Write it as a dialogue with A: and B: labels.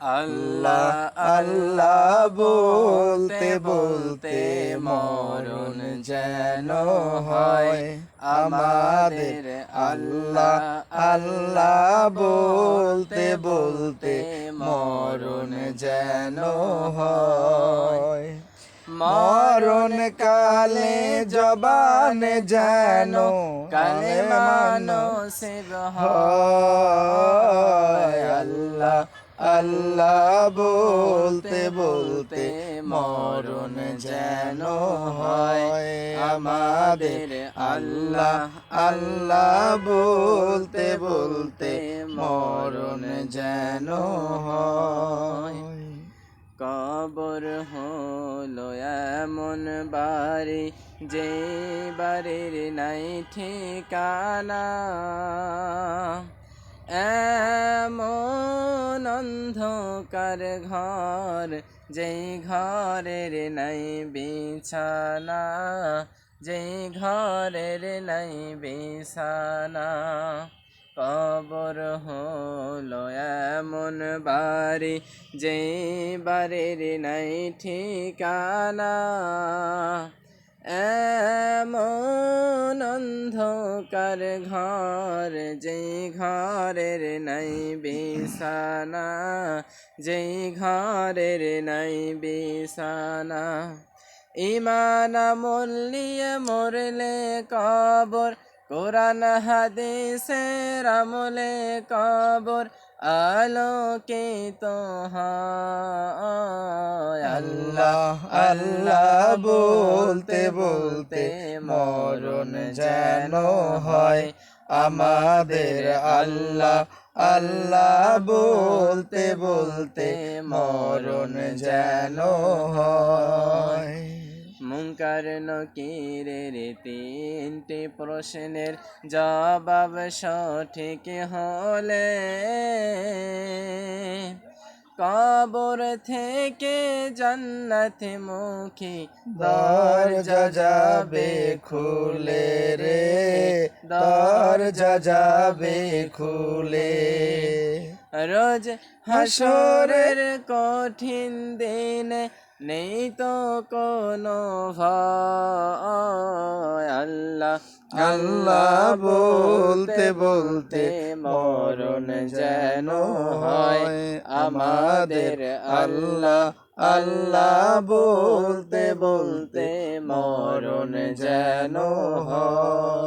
A: আল্লাহ আল্লাহ বলতে বলতে মরণ যেন হয়। আমাদের আল্লাহ আল্লাহ বলতে বলতে মরণ যেন হয়। মরণ কালে জবান যেন কালে মানসিব হয়। আল্লাহ আল্লাহ বলতে বলতে মরণ যেন হয়। আমাদের আল্লাহ আল্লাহ বলতে বলতে মরণ যেন হয়। কবর হলো এমন বাড়ি যে বাড়ির নাই ঠিকানা। এমন অন্ধকার ঘর, যেই ঘরের নাই বিছানা, যেই ঘরের নাই বিছানা। কবর হলো এমন বাড়ি যে বাড়ির নাই ঠিকানা। এমন অন্ধকার ঘর, যেই যে ঘরের নাই বিছানা, যেই ঘরের নাই বিছানা। ইমান মল্লিয়ে মরলে কবর, কোরআন হাদিসের আমলে কবর। আলোকিত আল্লাহ আল্লাহ বলতে বলতে মরণ যেন হয়। আমাদের আল্লাহ আল্লাহ বলতে বলতে মরণ যেন হয়। মুঙ্কার নকিরের তিনটি প্রশ্নের জবাব সঠিক হলে কবর থেকে জান্নাত মুখী দরজা যাবে খুলে রে, দরজা যাবে খুলে। রোজ হাসরের কঠিন দিনে নেই তো কোনো ভয়। আল্লাহ আল্লাহ বলতে বলতে মরণ যেন হয়। আমাদের আল্লাহ আল্লাহ বলতে বলতে মরণ যেন হয়।